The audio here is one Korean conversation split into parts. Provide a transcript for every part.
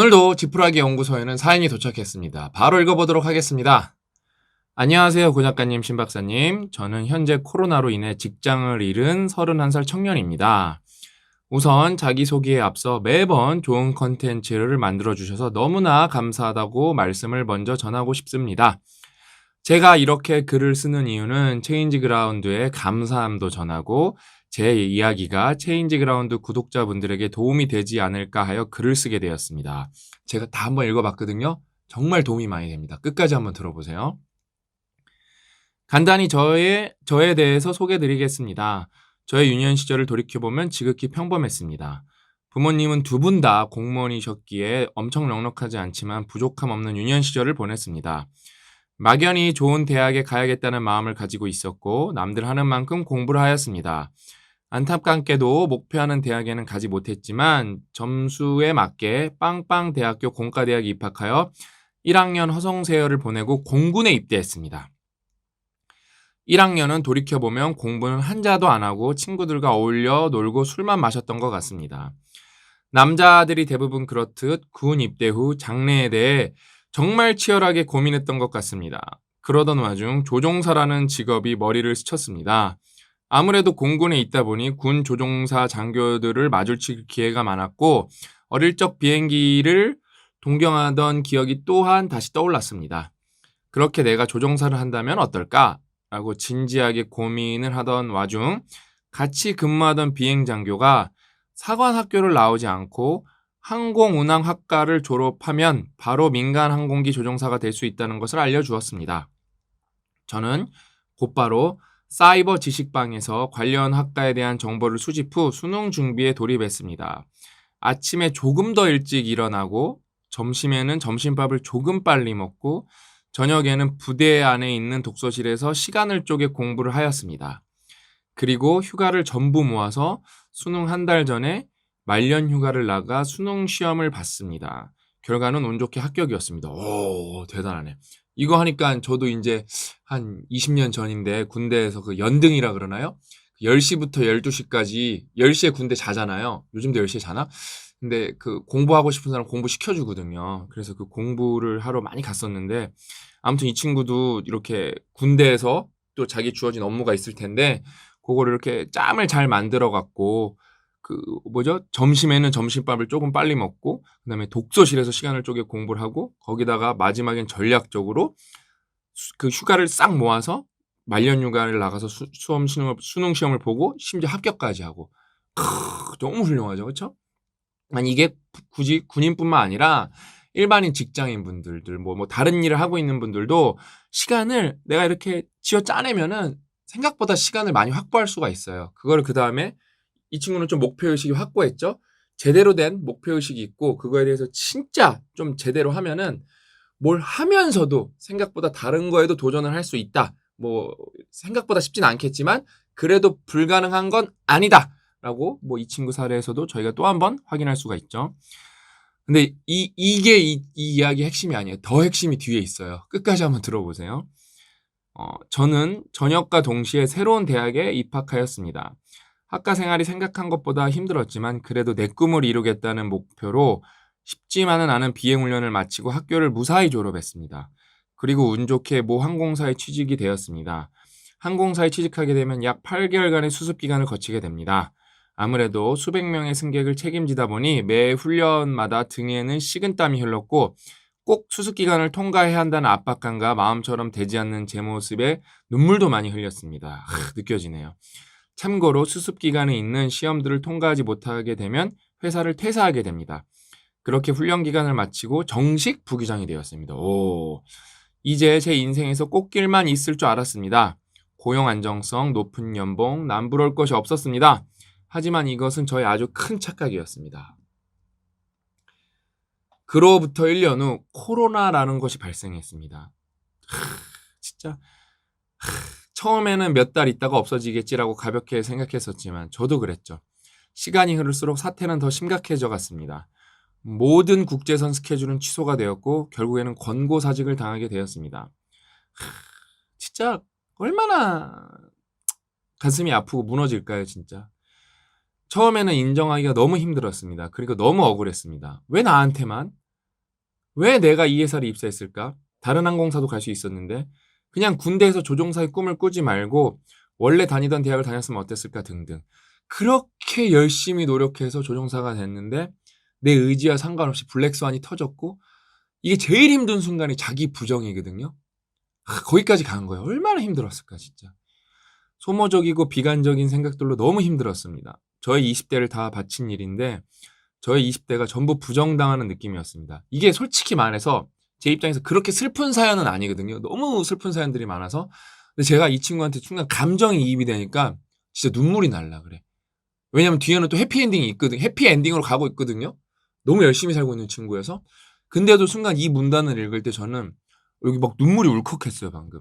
오늘도 지푸라기 연구소에는 사연이 도착했습니다. 바로 읽어보도록 하겠습니다. 안녕하세요, 고 작가님, 신 박사님. 저는 현재 코로나로 인해 직장을 잃은 31살 청년입니다. 우선 자기소개에 앞서 매번 좋은 컨텐츠를 만들어주셔서 너무나 감사하다고 말씀을 먼저 전하고 싶습니다. 제가 이렇게 글을 쓰는 이유는 체인지 그라운드에 감사함도 전하고 제 이야기가 체인지 그라운드 구독자분들에게 도움이 되지 않을까 하여 글을 쓰게 되었습니다. 제가 다 한번 읽어봤거든요. 정말 도움이 많이 됩니다. 끝까지 한번 들어보세요. 간단히 저의, 저에 대해서 소개드리겠습니다. 저의 유년 시절을 돌이켜보면 지극히 평범했습니다. 부모님은 두 분 다 공무원이셨기에 엄청 넉넉하지 않지만 부족함 없는 유년 시절을 보냈습니다. 막연히 좋은 대학에 가야겠다는 마음을 가지고 있었고 남들 하는 만큼 공부를 하였습니다. 안타깝게도 목표하는 대학에는 가지 못했지만 점수에 맞게 빵빵 대학교 공과대학에 입학하여 1학년 허송세월을 보내고 공군에 입대했습니다. 1학년은 돌이켜보면 공부는 한자도 안 하고 친구들과 어울려 놀고 술만 마셨던 것 같습니다. 남자들이 대부분 그렇듯 군 입대 후 장래에 대해 정말 치열하게 고민했던 것 같습니다. 그러던 와중 조종사라는 직업이 머리를 스쳤습니다. 아무래도 공군에 있다 보니 군 조종사 장교들을 마주칠 기회가 많았고 어릴 적 비행기를 동경하던 기억이 또한 다시 떠올랐습니다. 그렇게 내가 조종사를 한다면 어떨까? 라고 진지하게 고민을 하던 와중 같이 근무하던 비행 장교가 사관 학교를 나오지 않고 항공운항학과를 졸업하면 바로 민간 항공기 조종사가 될 수 있다는 것을 알려주었습니다. 저는 곧바로 사이버 지식방에서 관련 학과에 대한 정보를 수집 후 수능 준비에 돌입했습니다. 아침에 조금 더 일찍 일어나고 점심에는 점심밥을 조금 빨리 먹고 저녁에는 부대 안에 있는 독서실에서 시간을 쪼개 공부를 하였습니다. 그리고 휴가를 전부 모아서 수능 한 달 전에 말년 휴가를 나가 수능 시험을 봤습니다. 결과는 운 좋게 합격이었습니다. 오, 대단하네. 이거 하니까 저도 이제 한 20년 전인데 군대에서 그 연등이라 그러나요? 10시부터 12시까지 10시에 군대 자잖아요. 요즘도 10시에 자나? 근데 그 공부하고 싶은 사람 공부 시켜주거든요. 그래서 그 공부를 하러 많이 갔었는데 아무튼 이 친구도 이렇게 군대에서 또 자기 주어진 업무가 있을 텐데 그거를 이렇게 짬을 잘 만들어 갖고 그 뭐죠? 점심에는 점심밥을 조금 빨리 먹고 그다음에 독서실에서 시간을 쪼개 공부를 하고 거기다가 마지막엔 전략적으로 수, 그 휴가를 싹 모아서 말년 휴가를 나가서 수, 수험 수능, 수능 시험을 보고 심지어 합격까지 하고 크, 너무 훌륭하죠, 그렇죠? 아니 이게 굳이 군인뿐만 아니라 일반인 직장인 분들들 뭐, 뭐 다른 일을 하고 있는 분들도 시간을 내가 이렇게 쥐어 짜내면은 생각보다 시간을 많이 확보할 수가 있어요. 그거를 그 다음에 이 친구는 좀 목표의식이 확고했죠. 제대로 된 목표의식이 있고 그거에 대해서 진짜 좀 제대로 하면은 뭘 하면서도 생각보다 다른 거에도 도전을 할 수 있다. 뭐 생각보다 쉽진 않겠지만 그래도 불가능한 건 아니다. 라고 뭐 이 친구 사례에서도 저희가 또 한 번 확인할 수가 있죠. 근데 이 이게 이, 이 이야기의 핵심이 아니에요. 더 핵심이 뒤에 있어요. 끝까지 한번 들어보세요. 어, 저는 전역과 동시에 새로운 대학에 입학하였습니다. 학과 생활이 생각한 것보다 힘들었지만 그래도 내 꿈을 이루겠다는 목표로 쉽지만은 않은 비행 훈련을 마치고 학교를 무사히 졸업했습니다. 그리고 운 좋게 모 항공사에 취직이 되었습니다. 항공사에 취직하게 되면 약 8개월간의 수습 기간을 거치게 됩니다. 아무래도 수백 명의 승객을 책임지다 보니 매 훈련마다 등에는 식은땀이 흘렀고 꼭 수습 기간을 통과해야 한다는 압박감과 마음처럼 되지 않는 제 모습에 눈물도 많이 흘렸습니다. 하, 느껴지네요. 참고로 수습 기간에 있는 시험들을 통과하지 못하게 되면 회사를 퇴사하게 됩니다. 그렇게 훈련 기간을 마치고 정식 부기장이 되었습니다. 오. 이제 제 인생에서 꽃길만 있을 줄 알았습니다. 고용 안정성, 높은 연봉, 남부러울 것이 없었습니다. 하지만 이것은 저의 아주 큰 착각이었습니다. 그로부터 1년 후 코로나라는 것이 발생했습니다. 하, 진짜 하, 처음에는 몇 달 있다가 없어지겠지라고 가볍게 생각했었지만 저도 그랬죠. 시간이 흐를수록 사태는 더 심각해져 갔습니다. 모든 국제선 스케줄은 취소가 되었고 결국에는 권고 사직을 당하게 되었습니다. 하, 진짜 얼마나 가슴이 아프고 무너질까요, 진짜. 처음에는 인정하기가 너무 힘들었습니다. 그리고 너무 억울했습니다. 왜 나한테만? 왜 내가 이 회사를 입사했을까? 다른 항공사도 갈 수 있었는데 그냥 군대에서 조종사의 꿈을 꾸지 말고 원래 다니던 대학을 다녔으면 어땠을까 등등. 그렇게 열심히 노력해서 조종사가 됐는데 내 의지와 상관없이 블랙스완이 터졌고 이게 제일 힘든 순간이 자기 부정이거든요. 아, 거기까지 간 거예요. 얼마나 힘들었을까 진짜. 소모적이고 비관적인 생각들로 너무 힘들었습니다. 저의 20대를 다 바친 일인데 저의 20대가 전부 부정당하는 느낌이었습니다. 이게 솔직히 말해서 제 입장에서 그렇게 슬픈 사연은 아니거든요. 너무 슬픈 사연들이 많아서. 근데 제가 이 친구한테 순간 감정이 이입이 되니까 진짜 눈물이 날라 그래. 왜냐면 뒤에는 또 해피엔딩이 있거든. 해피엔딩으로 가고 있거든요. 너무 열심히 살고 있는 친구여서. 근데도 순간 이 문단을 읽을 때 저는 여기 막 눈물이 울컥했어요, 방금.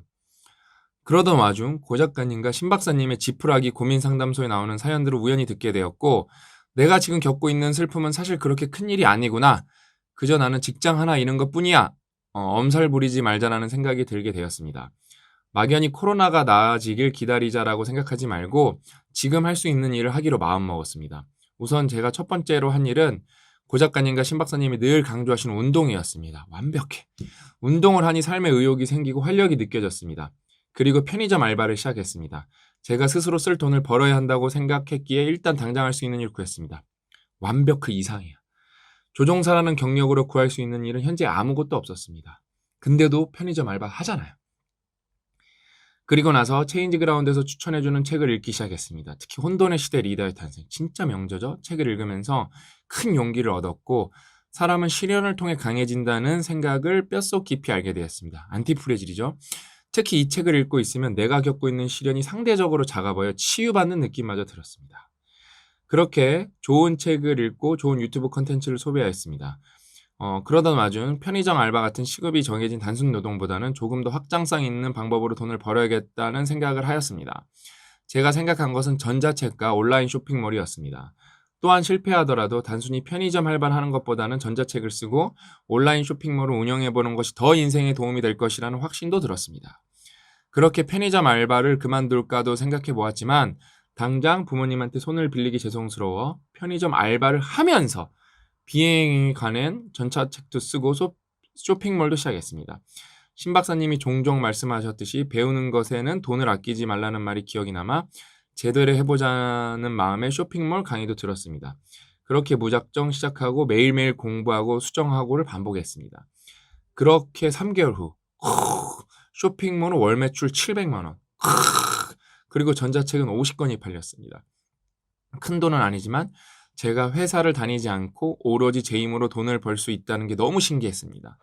그러던 와중 고 작가님과 신 박사님의 지푸라기 고민 상담소에 나오는 사연들을 우연히 듣게 되었고 내가 지금 겪고 있는 슬픔은 사실 그렇게 큰 일이 아니구나. 그저 나는 직장 하나 잃은 것 뿐이야. 어, 엄살 부리지 말자라는 생각이 들게 되었습니다. 막연히 코로나가 나아지길 기다리자라고 생각하지 말고 지금 할 수 있는 일을 하기로 마음먹었습니다. 우선 제가 첫 번째로 한 일은 고 작가님과 신 박사님이 늘 강조하시는 운동이었습니다. 완벽해. 운동을 하니 삶의 의욕이 생기고 활력이 느껴졌습니다. 그리고 편의점 알바를 시작했습니다. 제가 스스로 쓸 돈을 벌어야 한다고 생각했기에 일단 당장 할 수 있는 일을 구했습니다. 완벽 그 이상이야. 조종사라는 경력으로 구할 수 있는 일은 현재 아무것도 없었습니다. 근데도 편의점 알바 하잖아요. 그리고 나서 체인지 그라운드에서 추천해주는 책을 읽기 시작했습니다. 특히 혼돈의 시대 리더의 탄생. 진짜 명저죠? 책을 읽으면서 큰 용기를 얻었고, 사람은 시련을 통해 강해진다는 생각을 뼛속 깊이 알게 되었습니다. 안티프레질이죠. 특히 이 책을 읽고 있으면 내가 겪고 있는 시련이 상대적으로 작아 보여 치유받는 느낌마저 들었습니다. 그렇게 좋은 책을 읽고 좋은 유튜브 컨텐츠를 소비하였습니다. 어, 그러던 와중 편의점 알바 같은 시급이 정해진 단순 노동보다는 조금 더 확장성 있는 방법으로 돈을 벌어야겠다는 생각을 하였습니다. 제가 생각한 것은 전자책과 온라인 쇼핑몰이었습니다. 또한 실패하더라도 단순히 편의점 할반 하는 것보다는 전자책을 쓰고 온라인 쇼핑몰을 운영해보는 것이 더 인생에 도움이 될 것이라는 확신도 들었습니다. 그렇게 편의점 알바를 그만둘까도 생각해 보았지만 당장 부모님한테 손을 빌리기 죄송스러워 편의점 알바를 하면서 비행에 관한 전차책도 쓰고 쇼, 쇼핑몰도 시작했습니다. 신 박사님이 종종 말씀하셨듯이 배우는 것에는 돈을 아끼지 말라는 말이 기억이 남아 제대로 해보자는 마음에 쇼핑몰 강의도 들었습니다. 그렇게 무작정 시작하고 매일매일 공부하고 수정하고를 반복했습니다. 그렇게 3개월 후 쇼핑몰은 월 매출 700만 원 그리고 전자책은 50권이 팔렸습니다. 큰 돈은 아니지만 제가 회사를 다니지 않고 오로지 제 힘으로 돈을 벌 수 있다는 게 너무 신기했습니다.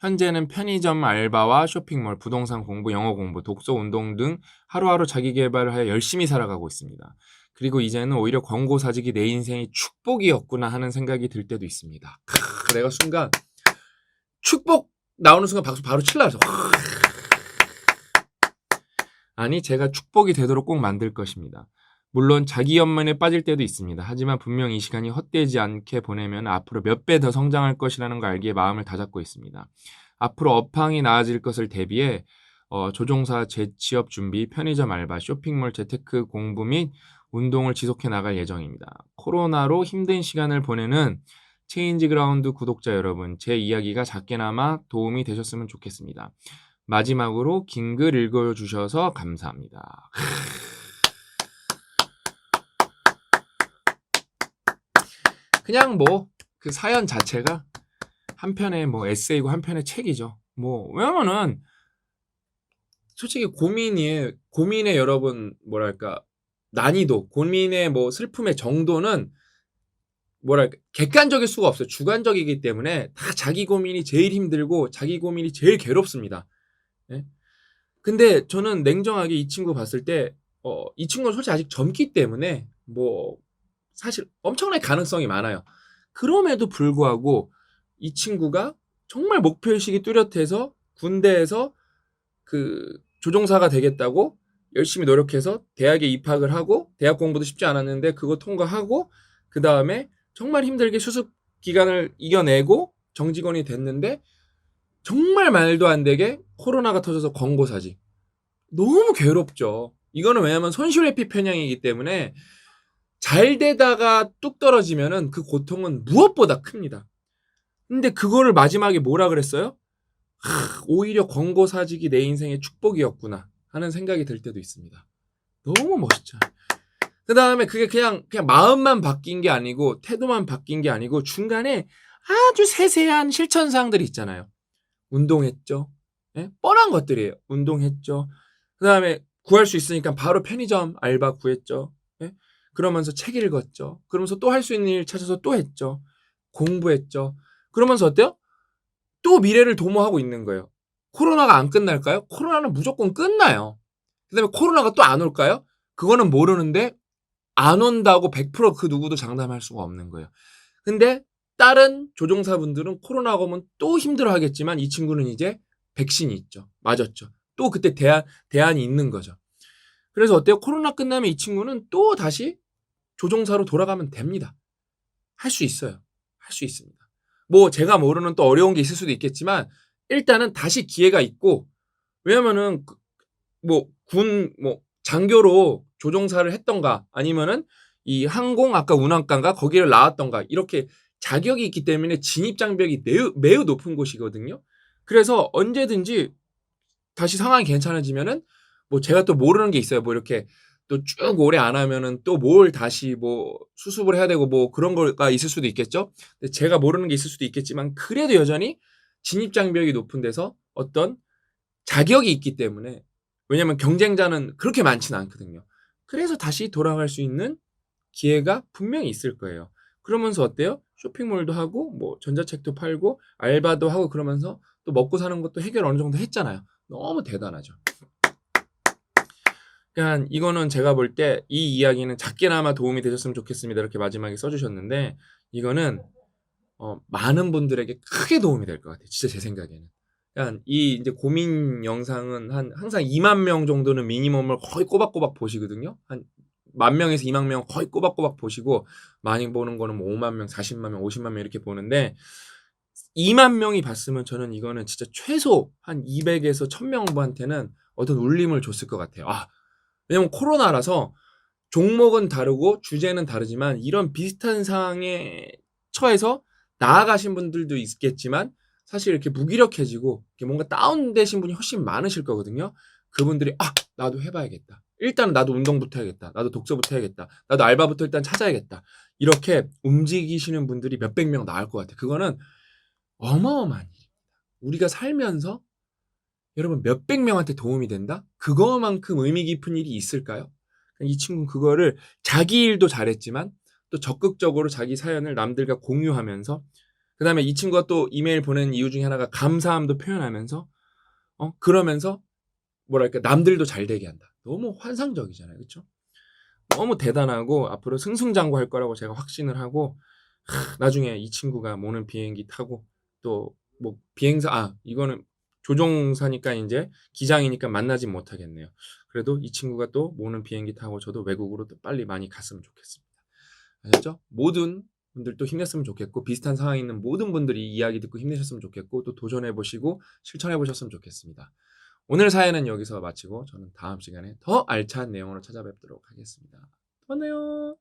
현재는 편의점 알바와 쇼핑몰, 부동산 공부, 영어 공부, 독서 운동 등 하루하루 자기 개발을 하여 열심히 살아가고 있습니다. 그리고 이제는 오히려 광고 사직이 내 인생의 축복이었구나 하는 생각이 들 때도 있습니다. 크, 내가 순간 축복 나오는 순간 박수 바로 칠라 그래서 아니 제가 축복이 되도록 꼭 만들 것입니다. 물론 자기 연만에 빠질 때도 있습니다. 하지만 분명 이 시간이 헛되지 않게 보내면 앞으로 몇 배 더 성장할 것이라는 걸 알기에 마음을 다잡고 있습니다. 앞으로 업황이 나아질 것을 대비해 어, 조종사 재취업 준비, 편의점 알바, 쇼핑몰 재테크 공부 및 운동을 지속해 나갈 예정입니다. 코로나로 힘든 시간을 보내는 체인지 그라운드 구독자 여러분, 제 이야기가 작게나마 도움이 되셨으면 좋겠습니다. 마지막으로 긴 글 읽어주셔서 감사합니다. 그냥 뭐 그 사연 자체가 한 편의 뭐 에세이고 한 편의 책이죠. 뭐 왜냐면은 솔직히 고민이 고민의 여러분 뭐랄까 난이도 고민의 뭐 슬픔의 정도는 뭐랄까 객관적일 수가 없어요. 주관적이기 때문에 다 자기 고민이 제일 힘들고 자기 고민이 제일 괴롭습니다. 예? 근데 저는 냉정하게 이 친구 봤을 때, 어, 이 친구는 솔직히 아직 젊기 때문에, 뭐, 사실 엄청나게 가능성이 많아요. 그럼에도 불구하고 이 친구가 정말 목표의식이 뚜렷해서 군대에서 그 조종사가 되겠다고 열심히 노력해서 대학에 입학을 하고 대학 공부도 쉽지 않았는데 그거 통과하고 그 다음에 정말 힘들게 수습 기간을 이겨내고 정직원이 됐는데 정말 말도 안 되게 코로나가 터져서 권고사직. 너무 괴롭죠. 이거는 왜냐면 손실회피 편향이기 때문에 잘 되다가 뚝 떨어지면은 그 고통은 무엇보다 큽니다. 근데 그거를 마지막에 뭐라 그랬어요? 하, 오히려 권고 사직이 내 인생의 축복이었구나 하는 생각이 들 때도 있습니다. 너무 멋있죠. 그 다음에 그게 그냥, 그냥 마음만 바뀐 게 아니고, 태도만 바뀐 게 아니고, 중간에 아주 세세한 실천 사항들이 있잖아요. 운동했죠. 예? 뻔한 것들이에요. 운동했죠. 그 다음에 구할 수 있으니까 바로 편의점 알바 구했죠. 예? 그러면서 책 읽었죠. 그러면서 또 할 수 있는 일 찾아서 또 했죠. 공부했죠. 그러면서 어때요? 또 미래를 도모하고 있는 거예요. 코로나가 안 끝날까요? 코로나는 무조건 끝나요. 그 다음에 코로나가 또 안 올까요? 그거는 모르는데 안 온다고 100%그 누구도 장담할 수가 없는 거예요. 근데 다른 조종사분들은 코로나가 오면 또 힘들어 하겠지만 이 친구는 이제 백신이 있죠. 맞았죠. 또 그때 대안, 대안이 있는 거죠. 그래서 어때요? 코로나 끝나면 이 친구는 또 다시 조종사로 돌아가면 됩니다. 할 수 있어요. 할 수 있습니다. 뭐 제가 모르는 또 어려운 게 있을 수도 있겠지만 일단은 다시 기회가 있고 왜냐면은 그뭐군뭐 장교로 조종사를 했던가 아니면은 이 항공 아까 운항관가 거기를 나왔던가 이렇게 자격이 있기 때문에 진입 장벽이 매우 매우 높은 곳이거든요. 그래서 언제든지 다시 상황이 괜찮아지면은 뭐 제가 또 모르는 게 있어요. 뭐 이렇게 또 쭉 오래 안 하면은 또 뭘 다시 뭐 수습을 해야 되고 뭐 그런 거가 있을 수도 있겠죠. 근데 제가 모르는 게 있을 수도 있겠지만 그래도 여전히 진입 장벽이 높은 데서 어떤 자격이 있기 때문에 왜냐면 경쟁자는 그렇게 많지는 않거든요. 그래서 다시 돌아갈 수 있는 기회가 분명히 있을 거예요. 그러면서 어때요? 쇼핑몰도 하고 뭐 전자책도 팔고 알바도 하고 그러면서 또 먹고 사는 것도 해결 어느 정도 했잖아요. 너무 대단하죠. 그러니까 이거는 제가 볼 때 이 이야기는 작게나마 도움이 되셨으면 좋겠습니다. 이렇게 마지막에 써주셨는데 이거는 어, 많은 분들에게 크게 도움이 될 것 같아요. 진짜 제 생각에는. 그러니까 이 이제 고민 영상은 한 항상 2만 명 정도는 미니멈을 거의 꼬박꼬박 보시거든요. 한 만 명에서 2만 명 거의 꼬박꼬박 보시고 많이 보는 거는 뭐 5만 명, 40만 명, 50만 명 이렇게 보는데 2만 명이 봤으면 저는 이거는 진짜 최소 한 200에서 1000명한테는 어떤 울림을 줬을 것 같아요. 아, 왜냐면 코로나라서 종목은 다르고 주제는 다르지만 이런 비슷한 상황에 처해서 나아가신 분들도 있겠지만 사실 이렇게 무기력해지고 이렇게 뭔가 다운되신 분이 훨씬 많으실 거거든요. 그분들이 아 나도 해봐야겠다. 일단 나도 운동부터 해야겠다. 나도 독서부터 해야겠다. 나도 알바부터 일단 찾아야겠다. 이렇게 움직이시는 분들이 몇백 명 나올 것 같아요. 그거는 어마어마한 일입니다. 우리가 살면서 여러분 몇백 명한테 도움이 된다? 그거만큼 의미 깊은 일이 있을까요? 이 친구는 그거를 자기 일도 잘했지만 또 적극적으로 자기 사연을 남들과 공유하면서 그 다음에 이 친구가 또 이메일 보낸 이유 중에 하나가 감사함도 표현하면서 어 그러면서 뭐랄까 남들도 잘 되게 한다. 너무 환상적이잖아요, 그렇죠? 너무 대단하고 앞으로 승승장구할 거라고 제가 확신을 하고 하, 나중에 이 친구가 모는 비행기 타고 또 뭐 비행사 아 이거는 조종사니까 이제 기장이니까 만나지 못하겠네요. 그래도 이 친구가 또 모는 비행기 타고 저도 외국으로 또 빨리 많이 갔으면 좋겠습니다. 아셨죠? 모든 분들도 힘냈으면 좋겠고 비슷한 상황에 있는 모든 분들이 이야기 듣고 힘내셨으면 좋겠고 또 도전해 보시고 실천해 보셨으면 좋겠습니다. 오늘 사연은 여기서 마치고 저는 다음 시간에 더 알찬 내용으로 찾아뵙도록 하겠습니다. 또 만나요.